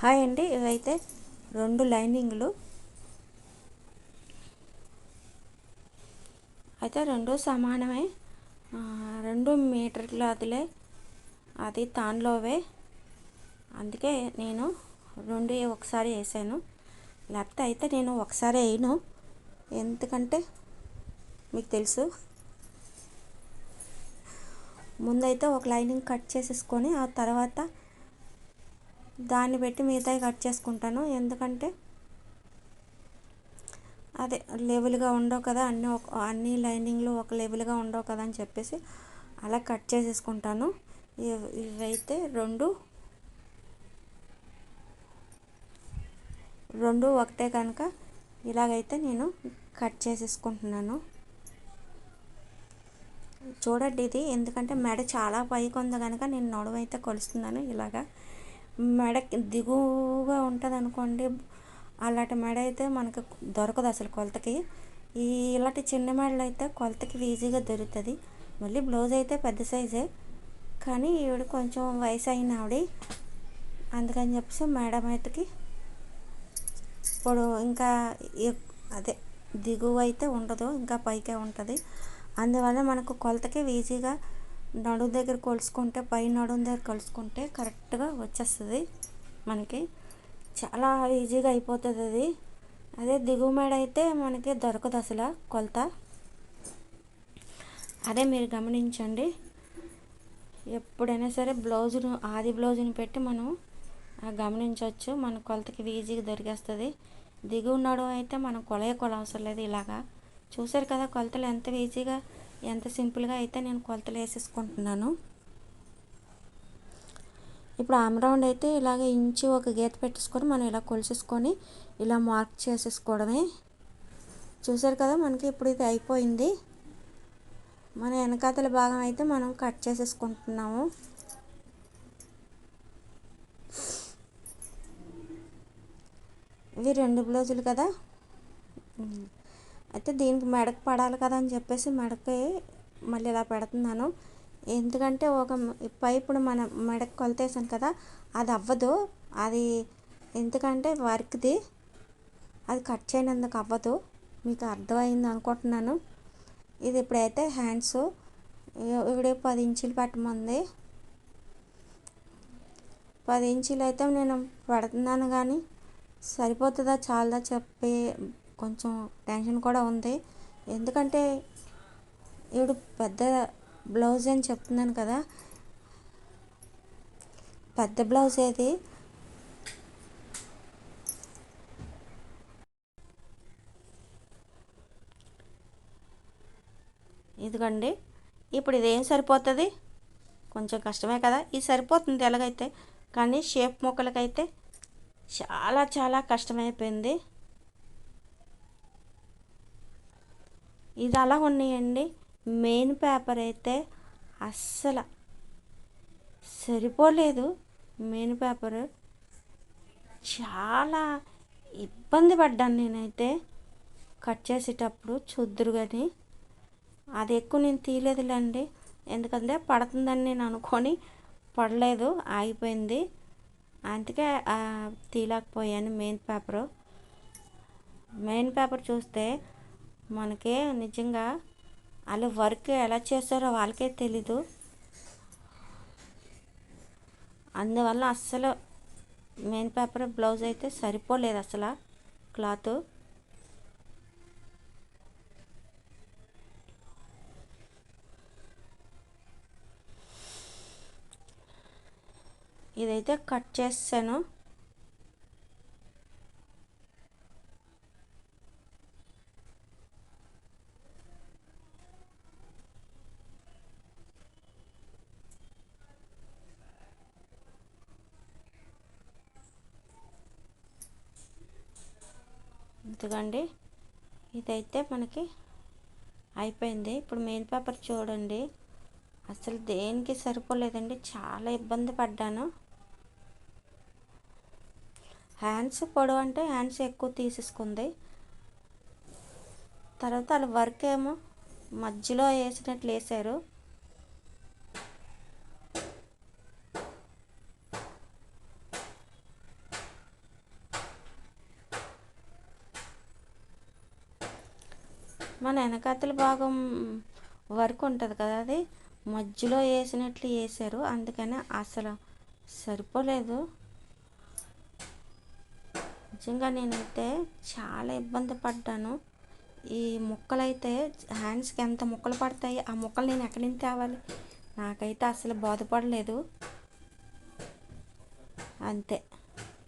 Hi అండి ఇవైతే రెండు లైనింగ్లు. అయితే రెండు సమానమే. రెండు మీటర్ క్లాత్లే అది తాన్లోవే అందుకే నేను రెండు ఒకసారి వేసాను. లేకపోతే అయితే నేను ఒకసారి వేయను. ఎందుకంటే మీకు తెలుసు ముందైతే ఒక లైనింగ్ కట్ చేసేసుకొని ఆ తర్వాత దాన్ని పెట్టి మిగతాయి కట్ చేసుకుంటాను. ఎందుకంటే అదే లెవెల్గా ఉండవు కదా అన్నీ ఒక అన్ని లైనింగ్లు ఒక లెవెల్గా ఉండవు కదా అని చెప్పేసి అలా కట్ చేసేసుకుంటాను. ఇవైతే రెండు రెండు ఒకటే కనుక ఇలాగైతే నేను కట్ చేసేసుకుంటున్నాను. చూడండి ఇది ఎందుకంటే మెడ చాలా పైకి ఉంది కనుక నేను నడువైతే కొలుస్తున్నాను ఇలాగా. మెడ దిగువగా ఉంటుంది అనుకోండి అలాంటి మెడ అయితే మనకు దొరకదు అసలు కొలతకి. ఈ ఇలాంటి చిన్న మెడలు అయితే కొలతకి ఈజీగా దొరుకుతుంది. మళ్ళీ బ్లౌజ్ అయితే పెద్ద సైజే కానీ ఈవిడ కొంచెం వయసు అయిన ఆవిడ అందుకని చెప్పేసి మెడ మీదకి ఇప్పుడు ఇంకా అదే దిగువ అయితే ఉండదు ఇంకా పైకే ఉంటుంది. అందువల్ల మనకు కొలతకి ఈజీగా నడుము దగ్గర కొలుసుకుంటే పై నడుము దగ్గర కొలుసుకుంటే కరెక్ట్గా వచ్చేస్తుంది మనకి. చాలా ఈజీగా అయిపోతుంది అది. అదే దిగువ మేడ అయితే మనకి దొరకదు అసలు కొలత. అదే మీరు గమనించండి. ఎప్పుడైనా సరే బ్లౌజును ఆది బ్లౌజుని పెట్టి మనం గమనించవచ్చు. మన కొలతకి ఈజీగా దొరికేస్తుంది. దిగువ నడుము అయితే మనం కొలయ కొల అవసరం లేదు ఇలాగా. చూసారు కదా కొలతలు ఎంత ఈజీగా ఎంత సింపుల్గా అయితే నేను కొలతలు వేసేసుకుంటున్నాను. ఇప్పుడు ఆమ్రౌండ్ అయితే ఇలాగ ఇంచి ఒక గీత పెట్టేసుకొని మనం ఇలా కొలిసేసుకొని ఇలా మార్క్ చేసేసుకోవడమే. చూసారు కదా మనకి ఇప్పుడు ఇది అయిపోయింది. మన వెనకాతల భాగం అయితే మనం కట్ చేసేసుకుంటున్నాము. ఇవి రెండు బ్లౌజులు కదా? అయితే దీనికి మెడకు పడాలి కదా అని చెప్పేసి మెడకి మళ్ళీ ఇలా పెడుతున్నాను. ఎందుకంటే ఒక పైపును మనం మెడకు కొలతేసాను కదా అది అవ్వదు. అది ఎందుకంటే వర్క్ది అది కట్ చేయనందుకు అవ్వదు. మీకు అర్థమైంది అనుకుంటున్నాను. ఇది ఇప్పుడైతే హ్యాండ్స్. ఇవిడే పది ఇంచులు పెట్టమంది. పది ఇంచులు అయితే నేను పెడుతున్నాను కానీ సరిపోతుందా చాలదా చెప్పి కొంచెం టెన్షన్ కూడా ఉంది. ఎందుకంటే ఈవిడ పెద్ద బ్లౌజ్ అని చెప్తున్నాను కదా. పెద్ద బ్లౌజ్ ఏది? ఇదిగోండి. ఇప్పుడు ఇదేం సరిపోతుంది? కొంచెం కష్టమే కదా. ఇది సరిపోతుంది ఎలాగైతే? కానీ షేప్ మొక్కలకైతే చాలా చాలా కష్టమైపోయింది. ఇది అలా ఉన్నాయండి. మెయిన్ పేపర్ అయితే అస్సలు సరిపోలేదు. మెయిన్ పేపర్ చాలా ఇబ్బంది పడ్డాను నేనైతే. కట్ చేసేటప్పుడు చూద్దురు కానీ అది ఎక్కువ నేను తీయలేదులేండి. ఎందుకంటే పడుతుందని నేను అనుకొని పడలేదు ఆగిపోయింది. అందుకే తీయలేకపోయాను మెయిన్ పేపరు. మెయిన్ పేపర్ చూస్తే మనకి నిజంగా వాళ్ళు వర్క్ ఎలా చేస్తారో వాళ్ళకే తెలీదు. అందువల్ల అస్సలు మెయిన్ పేపర్ బ్లౌజ్ అయితే సరిపోలేదు అసలు క్లాత్ ఇదైతే కట్ చేసాను ఇదిగోండి ఇదైతే మనకి అయిపోయింది. ఇప్పుడు మెయిన్ పేపర్ చూడండి. అసలు దేనికి సరిపోలేదండి. చాలా ఇబ్బంది పడ్డాను. హ్యాండ్స్ పొడవు అంటే హ్యాండ్స్ ఎక్కువ తీసేసుకుంది. తర్వాత వాళ్ళ వర్క్ ఏమో మధ్యలో వేసినట్లు వేసారు మన వెనకాతల భాగం వరకు ఉంటుంది కదా అది. మధ్యలో వేసినట్లు వేసారు అందుకని అసలు సరిపోలేదు. నిజంగా నేనైతే చాలా ఇబ్బంది పడ్డాను. ఈ ముక్కలైతే హ్యాండ్స్కి ఎంత ముక్కలు పడతాయి ఆ ముక్కలు నేను ఎక్కడి నుంచి తేవాలి? నాకైతే అసలు బాధపడలేదు. అంతే.